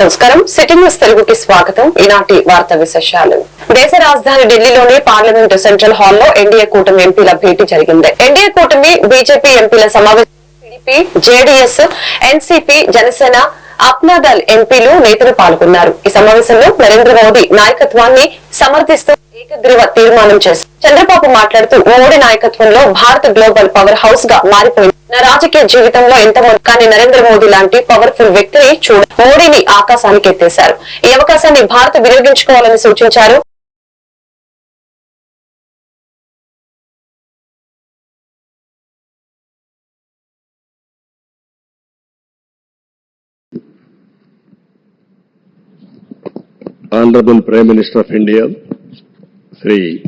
నమస్కారం. City news తెలుగుకి స్వాగతం. ఈనాటి వార్తా విశేషాలు. దేశ రాజధాని ఢిల్లీలోని పార్లమెంటు సెంట్రల్ హాల్లో ఎన్డీఏ కూటమి ఎంపీల భేటీ జరిగింది. ఎన్డీఏ కూటమి బీజేపీ ఎంపీల సమావేశం TDP JDS NCP Janasena Apna Dal ఎంపీలు నేతలు పాల్గొన్నారు. ఈ సమావేశంలో నరేంద్ర మోదీ నాయకత్వాన్ని సమర్థిస్తూ ఏకగ్రీవ తీర్మానం చేశారు. చంద్రబాబు మాట్లాడుతూ మోడీ నాయకత్వంలో భారత్ గ్లోబల్ పవర్ హౌస్గా మారిపోయింది. నా రాజకీయ జీవితంలో ఎంతమంది కానీ నరేంద్ర మోదీ లాంటి పవర్ఫుల్ వ్యక్తిని చూడ మోడీని ఆకాశానికి ఎత్తేశారు ఈ అవకాశాన్ని భారత్ వినియోగించుకోవాలని సూచించారు Honorable Prime Minister of India, Sri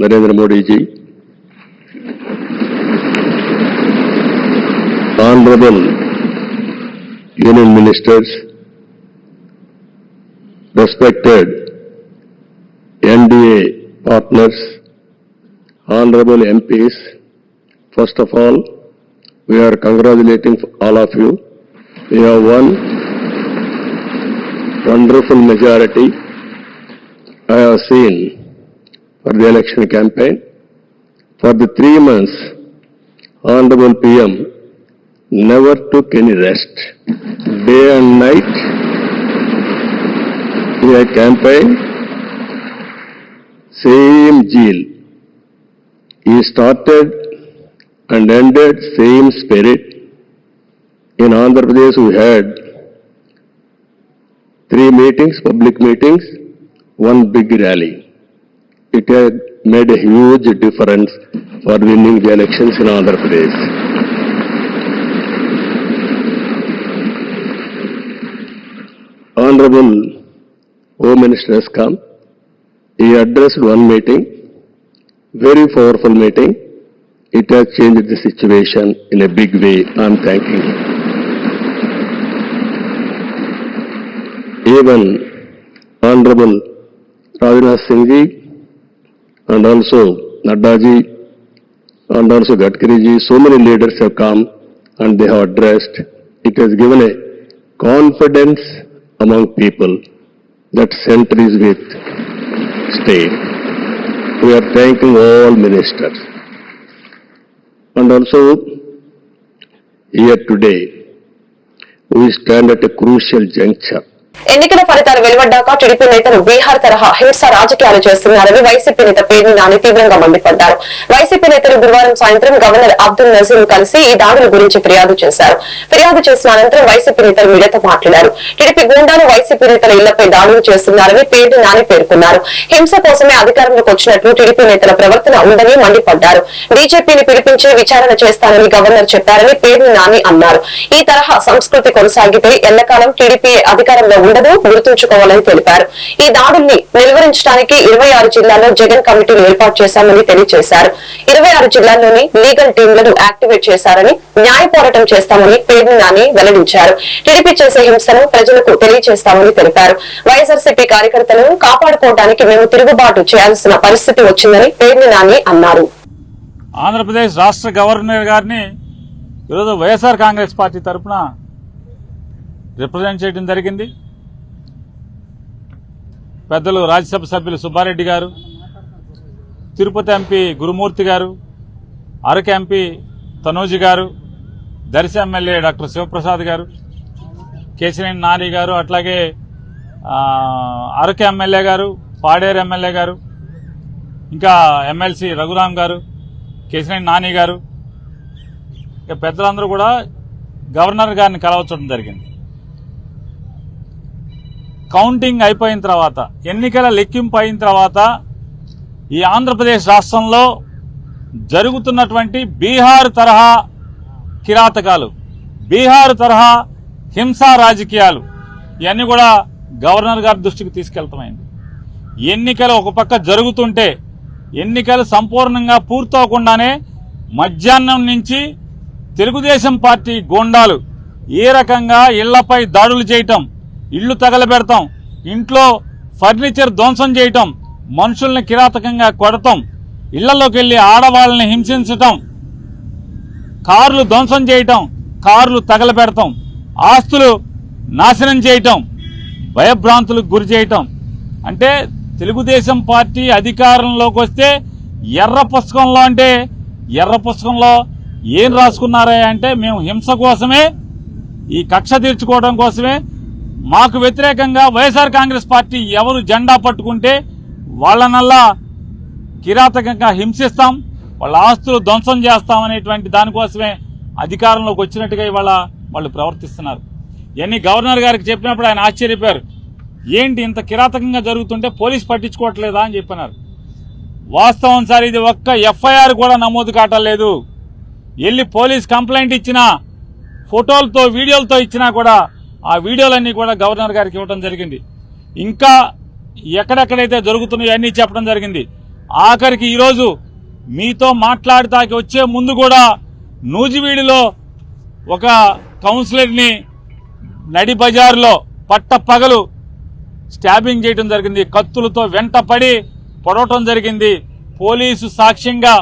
Narendra Modi ji, Honorable Union Ministers, respected NDA partners, Honorable MPs, first of all, we are congratulating all of you. We have won wonderful majority I have seen for the election campaign. For the three months, Honorable PM never took any rest. Day and night, in a campaign, same zeal. He started and ended same spirit. In Andhra Pradesh, we had three meetings, public meetings, one big rally. It had made a huge difference for winning the elections in Andhra Pradesh. Honorable Home Minister has come. He addressed one meeting, very powerful meeting. It has changed the situation in a big way. I am thanking him. Even Honorable Rajnath Singh ji and also Nadda ji and also Gadkari so many leaders have come and they have addressed. It has given a confidence among people that center is with state. We are thanking all ministers. And also here today, we stand at a crucial juncture. ఎన్నికల ఫలితాలు వెలువడ్డాక TDP నేతలు బీహార్ తరహా హింస రాజకీయాలు చేస్తున్నారని YCP నేత పేర్ని నాని తీవ్రంగా మండిపడ్డారు. వైసీపీ నేతలు గురువారం సాయంత్రం గవర్నర్ అబ్దుల్ నజీం కలిసి ఈ దాడుల గురించి ఫిర్యాదు చేశారు. ఫిర్యాదు చేసిన అనంతరం వైసీపీ నేతలు మీడియాతో మాట్లాడారు. టీడీపీ గుండాలు వైసీపీ నేతల ఇళ్ళపై దాడులు చేస్తున్నారని పేర్ని నాని పేర్కొన్నారు. హింస కోసమే అధికారంలోకి వచ్చినట్లు టీడీపీ నేతల ప్రవర్తన ఉందని మండిపడ్డారు. బీజేపీని పిలిపించి విచారణ చేస్తానని గవర్నర్ చెప్పారని పేర్ని నాని అన్నారు. ఈ తరహా సంస్కృతి కొనసాగితే ఎల్లకాలం టీడీపీ అధికారంలో ఉండదు గుర్తుంచుకోవాలని తెలిపారు. ఈ దాడుల్ని నిలువరించడానికి ఇరవై ఆరు జిల్లాల్లో జగన్ కమిటీలు ఏర్పాటు చేశామని తెలియజేశారు. ఇరవై ఆరు జిల్లాల్లోని లీగల్ టీంలను యాక్టివేట్ చేశారని న్యాయ పోరాటం చేస్తామని పేర్ని నాని వెల్లడించారు. టీడీపీ చేసే హింసను ప్రజలకు తెలియజేస్తామని తెలిపారు. వైఎస్ఆర్సీపీ కార్యకర్తలను కాపాడుకోవడానికి మేము తిరుగుబాటు చేయాల్సిన పరిస్థితి వచ్చిందని పేర్ని నాని అన్నారు. ఆంధ్రప్రదేశ్ రాష్ట్ర గవర్నర్ గారిని ఈరోజు వైఎస్ఆర్ కాంగ్రెస్ పార్టీ తరఫున రిప్రజెంట్ చేయడం జరిగింది. పెద్దలు రాజ్యసభ సభ్యులు సుబ్బారెడ్డి గారు తిరుపతి ఎంపీ గురుమూర్తి గారు అరకు ఎంపీ తనోజి గారు దర్శి ఎమ్మెల్యే డాక్టర్ శివప్రసాద్ గారు కేశినేని నాని గారు అట్లాగే అరకు ఎమ్మెల్యే గారు పాడేరు ఎమ్మెల్యే గారు ఇంకా ఎమ్మెల్సీ రఘురాం గారు కేశినేని నాని గారు ఇక పెద్దలందరూ కూడా గవర్నర్ గారిని కలవచ్చడం జరిగింది. కౌంటింగ్ అయిపోయిన తర్వాత ఎన్నికల లెక్కింపు అయిన తర్వాత ఈ ఆంధ్రప్రదేశ్ రాష్ట్రంలో జరుగుతున్నటువంటి బీహార్ తరహా కిరాతకాలు బీహార్ తరహా హింసా రాజకీయాలు ఇవన్నీ కూడా గవర్నర్ గారి దృష్టికి తీసుకెళ్తామైంది ఎన్నికలు ఒక పక్క జరుగుతుంటే ఎన్నికలు సంపూర్ణంగా పూర్తవకుండానే మధ్యాహ్నం నుంచి తెలుగుదేశం పార్టీ గోండాలు ఏ రకంగా ఇళ్ళపై దాడులు చేయటం ఇళ్ళు తగలబెడతాం. ఇంట్లో ఫర్నిచర్ ధ్వంసం చేయటం మనుషుల్ని కిరాతకంగా కొడతాం. ఇళ్ళలోకి వెళ్ళి ఆడవాళ్ళని హింసించటం కార్లు ధ్వంసం చేయటం కార్లు తగలబెడతాం. ఆస్తులు నాశనం చేయటం భయభ్రాంతులకు గురి చేయటం. అంటే తెలుగుదేశం పార్టీ అధికారంలోకి వస్తే ఎర్ర పుస్తకంలో అంటే ఎర్ర పుస్తకంలో ఏం రాసుకున్నారా అంటే మేము హింస కోసమే ఈ కక్ష తీర్చుకోవడం కోసమే మాకు వ్యతిరేకంగా వైఎస్ఆర్ కాంగ్రెస్ పార్టీ ఎవరు జెండా పట్టుకుంటే వాళ్ళనల్లా కిరాతకంగా హింసిస్తాం వాళ్ళ ఆస్తులు ధ్వంసం చేస్తాం అనేటువంటి దానికోసమే అధికారంలోకి వచ్చినట్టుగా ఇవాళ వాళ్ళు ప్రవర్తిస్తున్నారు. ఇవన్నీ గవర్నర్ గారికి చెప్పినప్పుడు ఆయన ఆశ్చర్యపోయారు. ఏంటి ఇంత కిరాతకంగా జరుగుతుంటే పోలీస్ పట్టించుకోవట్లేదా అని చెప్పినారు వాస్తవం సార్ ఇది ఒక్క ఎఫ్ఐఆర్ కూడా నమోదు కావట్లేదు వెళ్ళి పోలీస్ కంప్లైంట్ ఇచ్చినా ఫోటోలతో వీడియోలతో ఇచ్చినా కూడా ఆ వీడియోలన్నీ కూడా గవర్నర్ గారికి ఇవ్వడం జరిగింది. ఇంకా ఎక్కడెక్కడైతే జరుగుతున్నాయో అన్నీ చెప్పడం జరిగింది. ఆఖరికి ఈరోజు మీతో మాట్లాడటానికి వచ్చే ముందు కూడా నూజివీడిలో ఒక కౌన్సిలర్ని నడి బజార్లో పట్ట పగలు స్టాబింగ్ చేయడం జరిగింది. కత్తులతో వెంటపడి పొడవటం జరిగింది. పోలీసు సాక్ష్యంగా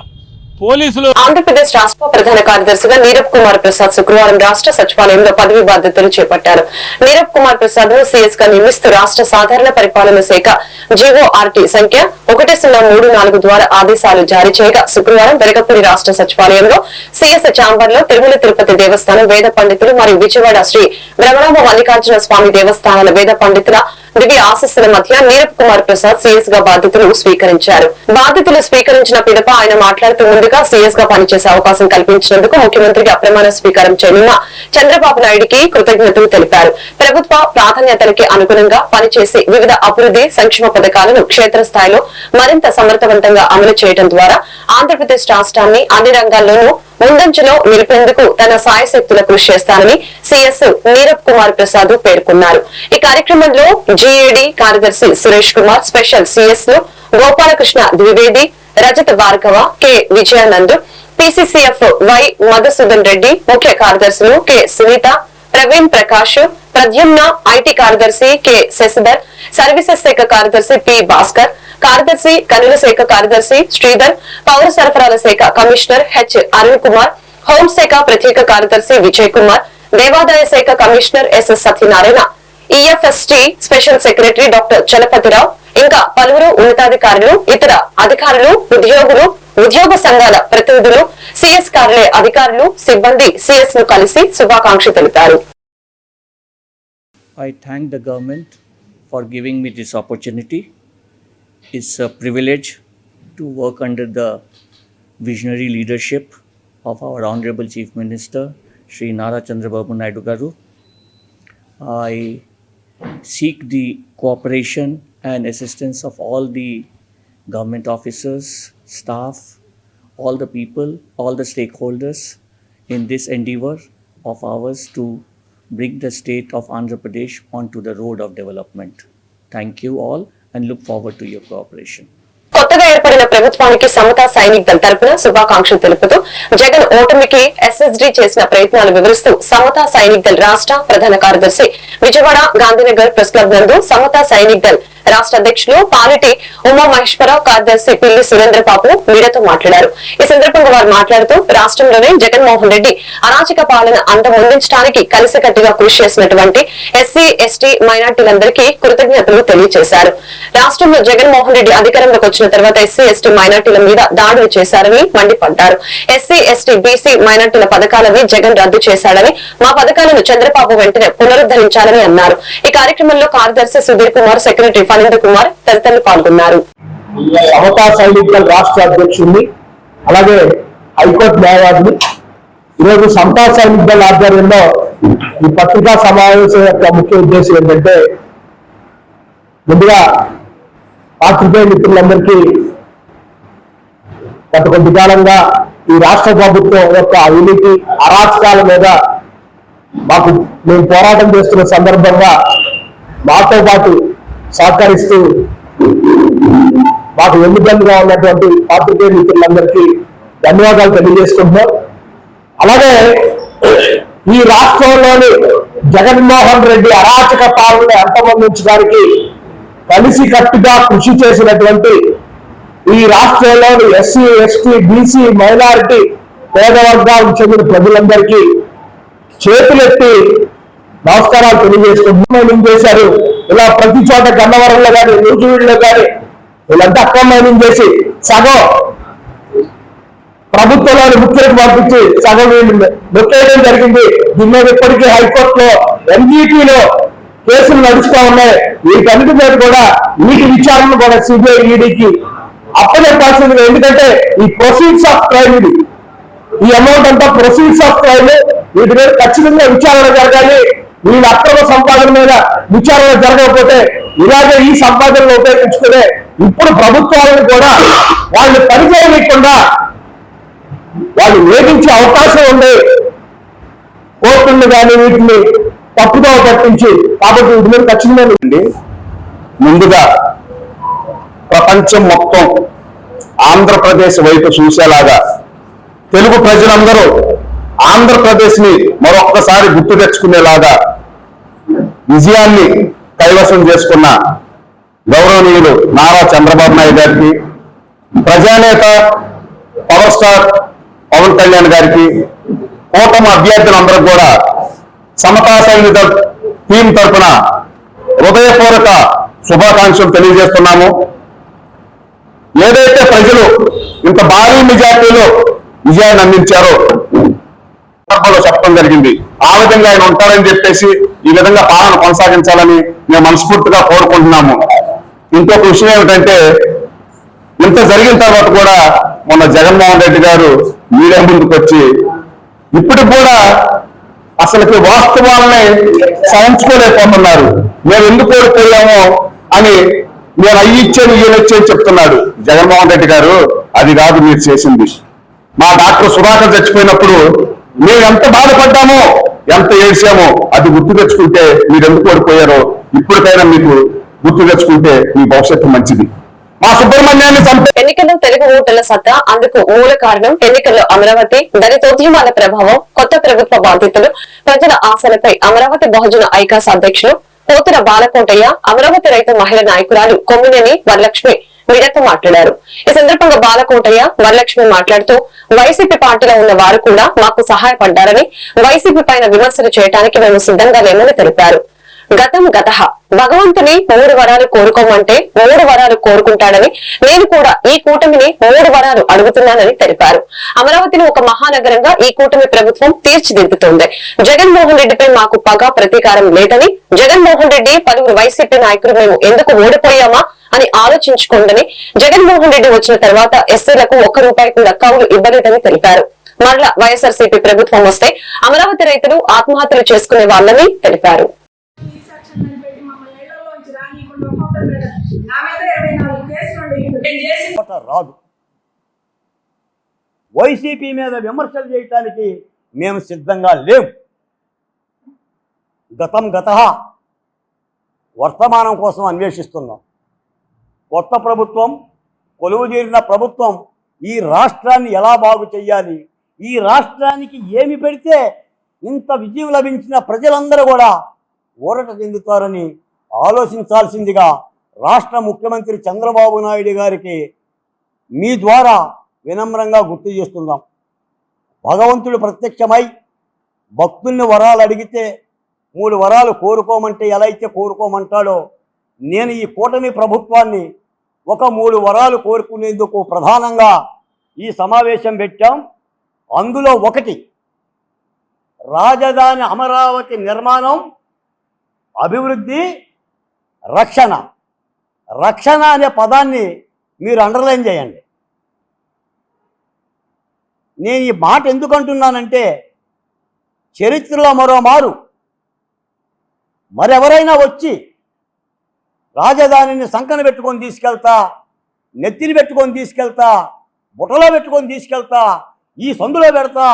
పోలీసులు ఆంధ్రప్రదేశ్ రాష్ట్ర ప్రధాన కార్యదర్శిగా నీరబ్ కుమార్ ప్రసాద్ శుక్రవారం రాష్ట్ర సచివాలయంలో పదవి బాధ్యతలు చేపట్టారు. నీరబ్ కుమార్ ప్రసాద్ను సీఎస్గా నియమిస్తూ రాష్ట్ర సాధారణ పరిపాలన శాఖ జీవోఆర్టీ సంఖ్య ఒకటి సున్నా మూడు నాలుగు ద్వారా ఆదేశాలు జారీ చేయగా శుక్రవారం వెలగపూడి రాష్ట్ర సచివాలయంలో సీఎస్ ఛాంబర్లో తిరుమల తిరుపతి దేవస్థానం వేద పండితులు మరియు విజయవాడ శ్రీ బ్రహ్మరామ మల్లికార్జున స్వామి దేవస్థానాల వేద పండితుల దివ్య ఆశస్సుల మధ్య నీరబ్ కుమార్ ప్రసాద్ సీఎస్గా బాధ్యతలు స్వీకరించారు. బాధ్యతలు స్వీకరించిన పిదప ఆయన మాట్లాడుతూ ముందుగా సీఎస్గా పనిచేసే అవకాశం కల్పించినందుకు ముఖ్యమంత్రికి అప్రమాణ స్వీకారం చేయనున్న చంద్రబాబు నాయుడికి కృతజ్ఞతలు తెలిపారు. ప్రభుత్వ ప్రాధాన్యతలకి అనుగుణంగా పనిచేసే వివిధ అభివృద్ధి సంక్షేమ పథకాలను క్షేత్రస్థాయిలో మరింత సమర్థవంతంగా అమలు చేయడం ద్వారా ఆంధ్రప్రదేశ్ రాష్ట్రాన్ని అన్ని రంగాల్లోనూ ముందంజలో నిలిపేందుకు తన సాయశక్తుల కృషి చేస్తానని సీఎస్ నీరబ్ కుమార్ ప్రసాద్ పేర్కొన్నారు. ఈ కార్యక్రమంలో జీఏడీ కార్యదర్శి Suresh Kumar special సీఎస్లు Gopalakrishna Dwivedi Rajat Bhargava K Vijayanand PCCF Y Madhusudan Reddy ముఖ్య కార్యదర్శులు కె సునీత ప్రవీణ్ ప్రకాష్ ప్రద్యుమ్న ఐటీ కార్యదర్శి కె శశిధర్ సర్వీసెస్ శాఖ కార్యదర్శి పి భాస్కర్ కార్యదర్శి కనుల శాఖ కార్యదర్శి శ్రీధర్ పౌర సరఫరాల శాఖ కమిషనర్ హెచ్ అరుణ్ కుమార్ హోంశాఖ ప్రత్యేక కార్యదర్శి విజయ్ కుమార్ దేవాదాయ శాఖ commissioner SS Satyanarayana EFST special secretary doctor Chalapathi Rao ఇంకా పలువురు ఉన్నతాధికారులు ఇతర అధికారులు ఉద్యోగులు ఉద్యోగ సంఘాల ప్రతినిధులు సిఎస్ కార్యాలయ అధికారులు సిబ్బంది సిఎస్ను కలిసి శుభాకాంక్షలు తెలిపారు. I thank the government for giving me this opportunity. It's a privilege to work under the visionary leadership of our Honorable Chief Minister, Sri Nara Chandrababu Naidu. I seek the cooperation and assistance of all the government officers, staff, all the people, all the stakeholders in this endeavor of ours to bring the state of Andhra Pradesh onto the road of development. Thank you all and look forward to your cooperation. కొత్తగా ఏర్పడిన ప్రభుత్వానికి సమతా సైనిక్ దళ తరపున శుభాకాంక్షలు తెలుపుతూ జగన్ ఓటమికి SSD చేసిన ప్రయత్నాలు వివరిస్తూ సమతా సైనిక్ దళ్ రాష్ట్ర ప్రధాన కార్యదర్శి విజయవాడ గాంధీనగర్ ప్రెస్ క్లబ్ నందు సమతా సైనిక్ దళ్ రాష్ట్ర అధ్యక్షులు పాలిటి ఉమా మహేశ్వరరావు కార్యదర్శి పిల్లి సురేంద్ర బాబు మీడియాతో మాట్లాడారు. ఈ సందర్భంగా వారు మాట్లాడుతూ రాష్ట్రంలోనే జగన్మోహన్ రెడ్డి అరాచక పాలన అంతమొందించడానికి కలిసికట్టుగా కృషి చేసినటువంటి ఎస్సీ ఎస్టీ మైనార్టీలందరికీ కృతజ్ఞతలు తెలియజేశారు రాష్ట్రంలో జగన్మోహన్ రెడ్డి అధికారంలోకి వచ్చిన తర్వాత ఎస్సీ ఎస్టీ మైనార్టీల మీద దాడులు చేశారని మండిపడ్డారు. ఎస్సీ ఎస్టీ బీసీ మైనార్టీల పథకాలని జగన్ రద్దు చేశాడని మా పథకాలను చంద్రబాబు వెంటనే పునరుద్ధరించాలని అన్నారు. ఈ కార్యక్రమంలో కార్యదర్శి సుధీర్ కుమార్ సెక్రటరీ ఫణీంద్ర కుమార్ తదితరులు పాల్గొన్నారు. సమతా సైనికుల రాష్ట్ర అధ్యక్షుడిని అలాగే హైకోర్టు న్యాయవాదిని ఈరోజు సమతా సైనిక ఆధ్వర్యంలో ఈ పత్రికా సమావేశం యొక్క ముఖ్య ఉద్దేశం ఏంటంటే ముందుగా పాత్రికేయ మిత్రులందరికీ గత కొద్ది కాలంగా ఈ రాష్ట్ర ప్రభుత్వం యొక్క అవినీతి అరాచకాల మీద మాకు మేము పోరాటం చేస్తున్న సందర్భంగా మాతో పాటు సహకరిస్తూ మాకు వెన్నుదన్నుగా ఉన్నటువంటి పాత్రికేయ మిత్రులందరికీ ధన్యవాదాలు తెలియజేసుకుంటున్నాం. అలాగే ఈ రాష్ట్రంలోని జగన్మోహన్ రెడ్డి అరాచక పాలన అంతమందించడానికి కలిసి కట్టుగా కృషి చేసినటువంటి ఈ రాష్ట్రంలోని ఎస్సీ ఎస్టీ బీసీ మైనారిటీ పేద వర్గాలకు చెందిన ప్రజలందరికీ చేతులెత్తి నమస్కారాలు తెలియజేసుకుంటున్నాం చేశారు. ఇలా ప్రతి చోట గన్నవరంలో కానీ నూజివీడులో కానీ వీళ్ళంతా అక్రమ చేసి సగం ప్రభుత్వంలోని ముఖ్యులకు పంపించి సగం వీళ్ళు నొక్కేయడం జరిగింది. దీని మీద ఇప్పటికీ హైకోర్టులో ఎన్జీటీలో కేసులు నడుస్తూ ఉన్నాయి. వీటన్నిటి మీద కూడా వీటి విచారణ కూడా సిబిఐ ఈడీకి అప్పచెప్పాల్సింది ఎందుకంటే ఈ ప్రొసీడ్స్ ఆఫ్ క్రైమ్ ఇది. ఈ అమౌంట్ అంతా ప్రొసీడ్స్ ఆఫ్ క్రైమ్ వీటి మీద ఖచ్చితంగా విచారణ జరగాలి. వీళ్ళ అక్రమ సంపాదన మీద విచారణ జరగకపోతే ఇలాగే ఈ సంపాదనలు ఉపయోగించుకునే ఇప్పుడు ప్రభుత్వాలను కూడా వాళ్ళు పనిచేయకుండా వాళ్ళు వేధించే అవకాశం ఉంది కోర్టులను కానీ వీటిని తప్పుదో పట్టించి కాబట్టి వీటి మీద ఖచ్చితంగా ముందుగా ప్రపంచం మొత్తం ఆంధ్రప్రదేశ్ వైపు చూసేలాగా తెలుగు ప్రజలందరూ ఆంధ్రప్రదేశ్ని మరొక్కసారి గుర్తు తెచ్చుకునేలాగా విజయాన్ని కైవసం చేసుకున్న గౌరవనీయులు నారా చంద్రబాబు నాయుడు గారికి ప్రజానేత పవర్ స్టార్ పవన్ కళ్యాణ్ గారికి కూటమి అభ్యర్థులందరూ కూడా సమతా సైనిక టీం తరఫున హృదయపూర్వక శుభాకాంక్షలు తెలియజేస్తున్నాము. ఏదైతే ప్రజలు ఇంత భారీ మెజార్టీలో విజయాన్ని అందించారో సందర్భంలో చెప్పడం జరిగింది. ఆ విధంగా ఆయన ఉంటారని చెప్పేసి ఈ విధంగా పాలన కొనసాగించాలని మేము మనస్ఫూర్తిగా కోరుకుంటున్నాము. ఇంకొక విషయం ఏమిటంటే ఇంత జరిగిన తర్వాత కూడా మొన్న జగన్మోహన్ రెడ్డి గారు మీడియా ముందుకు వచ్చి ఇప్పుడు కూడా అసలుకి వాస్తవాలని సహించుకోలేకపోతున్నారు. మేము ఎందుకు కోల్పోయామో అని నేను అయ్యి ఇచ్చాను ఈయన ఇచ్చాను చెప్తున్నాడు. జగన్మోహన్ రెడ్డి గారు అది కాదు మీరు చేసింది. మా డాక్టర్ సుధాకర్ చచ్చిపోయినప్పుడు మేము ఎంత బాధపడ్డామో ఎంత ఏడ్చామో అది గుర్తు తెచ్చుకుంటే మీరు ఎందుకు ఓడిపోయారో ఇప్పటికైనా మీకు గుర్తు తెచ్చుకుంటే మీ భవిష్యత్తు మంచిది. మా సుబ్రహ్మణ్యాన్ని ఎన్నికల్లో తెలుగు ఓటర్ల సత్తా అందుకు మూల కారణం ఎన్నికల్లో అమరావతి దళితోద్యమాల ప్రభావం కొత్త ప్రభుత్వ బాధ్యతలు ప్రజల ఆశలపై అమరావతి బహుజన ఐకాస్ అధ్యక్షులు పోతుల బాలకోటయ్య అమరావతి రైతు మహిళ నాయకురాలు కొమ్మినేని వరలక్ష్మి మీడియాతో మాట్లాడారు. ఈ సందర్భంగా బాలకోటయ్య వరలక్ష్మి మాట్లాడుతూ వైసీపీ పార్టీలో ఉన్న వారు కూడా మాకు సహాయపడ్డారని వైసీపీ పైన విమర్శలు చేయడానికి మేము సిద్ధంగా లేమని తెలిపారు. గతం గత. భగవంతుని మూడు వరాలు కోరుకోమంటే మూడు వరాలు కోరుకుంటాడని నేను కూడా ఈ కూటమిని మూడు వరాలు అడుగుతున్నానని తెలిపారు. అమరావతిని ఒక మహానగరంగా ఈ కూటమి ప్రభుత్వం తీర్చిదిద్దుతోంది. జగన్మోహన్ రెడ్డిపై మాకు పగ ప్రతీకారం లేదని జగన్మోహన్ రెడ్డి పలువురు వైసీపీ నాయకులు మేము ఎందుకు ఓడిపోయామా అని ఆలోచించుకోండని జగన్మోహన్ రెడ్డి వచ్చిన తర్వాత ఎస్సీలకు ఒక్క రూపాయి కూడా కౌలు ఇవ్వలేదని తెలిపారు. మరలా వైఎస్ఆర్సీపీ ప్రభుత్వం వస్తే అమరావతి రైతులు ఆత్మహత్యలు చేసుకునే వాళ్ళని తెలిపారు ఈ సెక్షన్ మీద పెట్టి మమ్మల్ని ఇళ్ళలోంచి రానీయకుండా ఒక్కొక్కరి మీద నా మీద ఇరవై నాలుగు కేసులు ఉన్నాయి. నేను చేసిన మాట రాదు. వైసీపీ మీద విమర్శలు చేయటానికి మేము సిద్ధంగా లేవు గతం గత వర్తమానం కోసం అన్వేషిస్తున్నాం. కొత్త ప్రభుత్వం కొలువు తీరిన ప్రభుత్వం ఈ రాష్ట్రాన్ని ఎలా బాగు చేయాలి? ఈ రాష్ట్రానికి ఏమి పెడితే ఇంత విజయం లభించిన ప్రజలందరూ కూడా ఊరట చెందుతారని ఆలోచించాల్సిందిగా రాష్ట్ర ముఖ్యమంత్రి చంద్రబాబు నాయుడు గారికి మీ ద్వారా వినమ్రంగా గుర్తు చేస్తున్నాం. భగవంతుడు ప్రత్యక్షమై భక్తుల్ని వరాలు అడిగితే మూడు వరాలు కోరుకోమంటే ఎలా అయితే కోరుకోమంటాడో నేను ఈ కూటమి ప్రభుత్వాన్ని ఒక మూడు వరాలు కోరుకునేందుకు ప్రధానంగా ఈ సమావేశం పెట్టాం. అందులో ఒకటి రాజధాని అమరావతి నిర్మాణం అభివృద్ధి రక్షణ. రక్షణ అనే పదాన్ని మీరు అండర్లైన్ చేయండి. నేను ఈ మాట ఎందుకు అంటున్నానంటే చరిత్రలో మరో మారు మరెవరైనా వచ్చి రాజధానిని సంకన పెట్టుకొని తీసుకెళ్తా నెత్తిని పెట్టుకొని తీసుకెళ్తా బుట్టలో పెట్టుకొని తీసుకెళ్తా ఈ సందులో పెడతా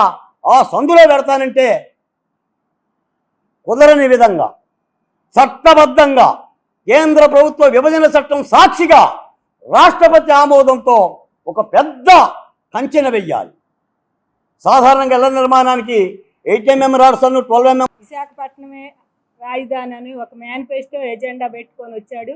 ఆ సందులో పెడతానంటే కుదరని విధంగా చట్టబద్ధంగా కేంద్ర ప్రభుత్వ విభజన చట్టం సాక్షిగా రాష్ట్రపతి ఆమోదంతో ఒక పెద్ద కంచెన వెయ్యాలి. సాధారణంగా ఇళ్ళ నిర్మాణానికి eight MM rods and twelve MM విశాఖపట్నమే రాజధాని అని ఒక మేనిఫెస్టో ఎజెండా పెట్టుకొని వచ్చాడు.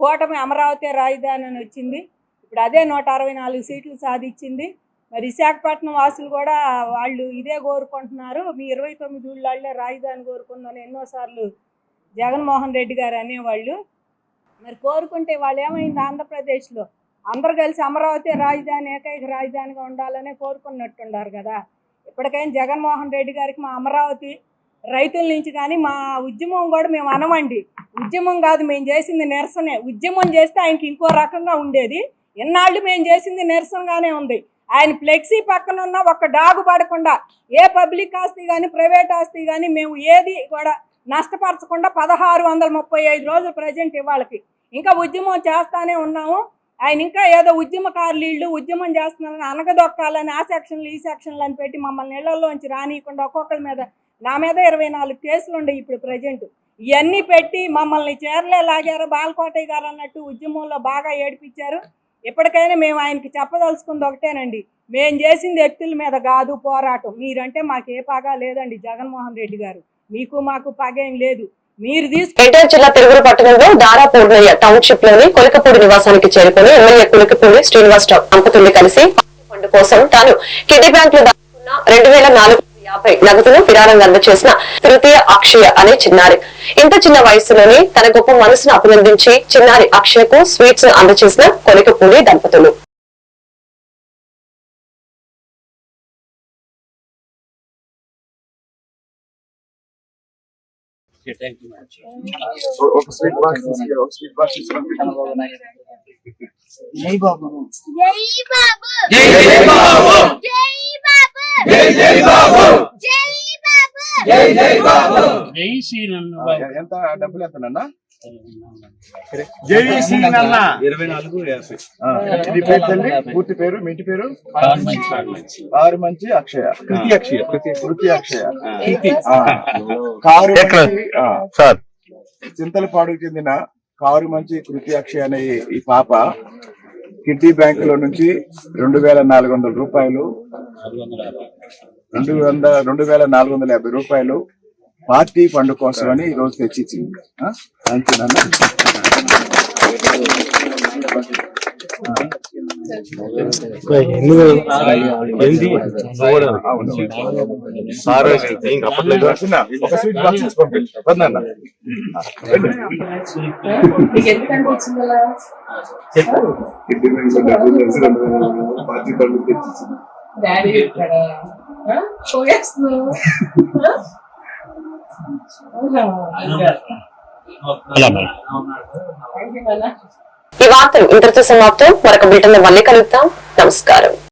కూటమి అమరావతి రాజధాని అని వచ్చింది. ఇప్పుడు అదే నూట అరవై నాలుగు సీట్లు సాధించింది. మరి విశాఖపట్నం వాసులు కూడా వాళ్ళు ఇదే కోరుకుంటున్నారు. మీ ఇరవై తొమ్మిది ఊళ్ళే రాజధాని కోరుకుందని ఎన్నోసార్లు జగన్మోహన్ రెడ్డి గారు అనేవాళ్ళు. మరి కోరుకుంటే వాళ్ళు ఏమైంది ఆంధ్రప్రదేశ్లో? అందరు కలిసి అమరావతి రాజధాని ఏకైక రాజధానిగా ఉండాలనే కోరుకున్నట్టున్నారు కదా. ఇప్పటికైనా జగన్మోహన్ రెడ్డి గారికి మా అమరావతి రైతుల నుంచి కానీ మా ఉద్యమం కూడా మేము అనమండి. ఉద్యమం కాదు మేము చేసింది నిరసనే. ఉద్యమం చేస్తే ఆయనకి ఇంకో రకంగా ఉండేది. ఇన్నాళ్ళు మేము చేసింది నిరసనగానే ఉంది. ఆయన ఫ్లెక్సీ పక్కన ఉన్న ఒక డాగు పడకుండా ఏ పబ్లిక్ ఆస్తి కానీ ప్రైవేట్ ఆస్తి కానీ మేము ఏది కూడా నష్టపరచకుండా పదహారు వందల ముప్పై ఐదు రోజులు ప్రజెంట్ ఇవాళకి ఇంకా ఉద్యమం చేస్తానే ఉన్నాము. ఆయన ఇంకా ఏదో ఉద్యమకారులు వీళ్ళు ఉద్యమం చేస్తున్నారని అనగదొక్కాలని ఆ సెక్షన్లు ఈ సెక్షన్లు అని పెట్టి మమ్మల్ని ఇళ్ళలోంచి రానియకుండా ఒక్కొక్కరి మీద నా మీద ఇరవై నాలుగు కేసులు ఉండే ఇప్పుడు ప్రజెంట్. ఇవన్నీ పెట్టి మమ్మల్ని చీరలే లాగారు బాలకోటయ్య గారు అన్నట్టు ఉద్యమంలో బాగా ఏడిపించారు. ఇప్పటికైనా మేము ఆయనకి చెప్పదలుచుకుంది ఒకటేనండి. మేము చేసింది వ్యక్తుల మీద కాదు పోరాటం. మీరంటే మాకు ఏ పగా లేదండి జగన్మోహన్ రెడ్డి గారు. మీకు మాకు పగేం లేదు. మీరు తీసుకు ఎన్టీఆర్ జిల్లా తిరుగురు పట్టణంలో దారా పూర్ణయ్య టౌన్షిప్లోని కొలికపూడి నివాసానికి చేరుకుని ఎమ్మెల్యే కొలికపూడి శ్రీనివాసరావు దంపతుల్ని కలిసి ఫండ్ కోసం తాను కిడ్నీ బ్యాంక్లో దాచుకున్న రెండు వేల నాలుగు యాభై నగదును విరాళంగా అందజేసిన తృతీయ అక్షయ అనే చిన్నారి. ఇంత చిన్న వయసులోనే తన గొప్ప మనసును అభినందించి చిన్నారి అక్షయకు స్వీట్స్ అందజేసిన కొలికపూడి దంపతులు. జై బాబు. జై బాబు. జై బాబు. జై జై బాబు! జై బాబు! జై జై బాబు జై ఎంత డబ్బులు ఎంత నాన్న జై ఇరవై నాలుగు యాభై. ఇది పేరు తల్లి పూర్తి పేరు మీ ఇంటి పేరు? ఆరు మంచి అక్షయ. కృతి అక్షయ. కృతి అక్షయ. ఆ. Car sir. చింతలపాడుకు చెందిన కారు మంచి కృతి అక్షయ అనే ఈ- ఈ పాప కిడ్నీ బ్యాంక్లో నుంచి రెండు వేల నాలుగు వందల రూపాయలు రెండు వంద రెండు వేల నాలుగు వందల యాభై రూపాయలు పార్టీ ఫండ్ కోసం అని ఈ రోజు తెచ్చిచ్చింది. వందలు పార్టీ ఫండ్ తెచ్చిచ్చింది. ఈ వార్తలు ఇంతటితో సమాప్తం. మరొక బిల్టన్ మళ్ళీ కలుద్దాం. నమస్కారం.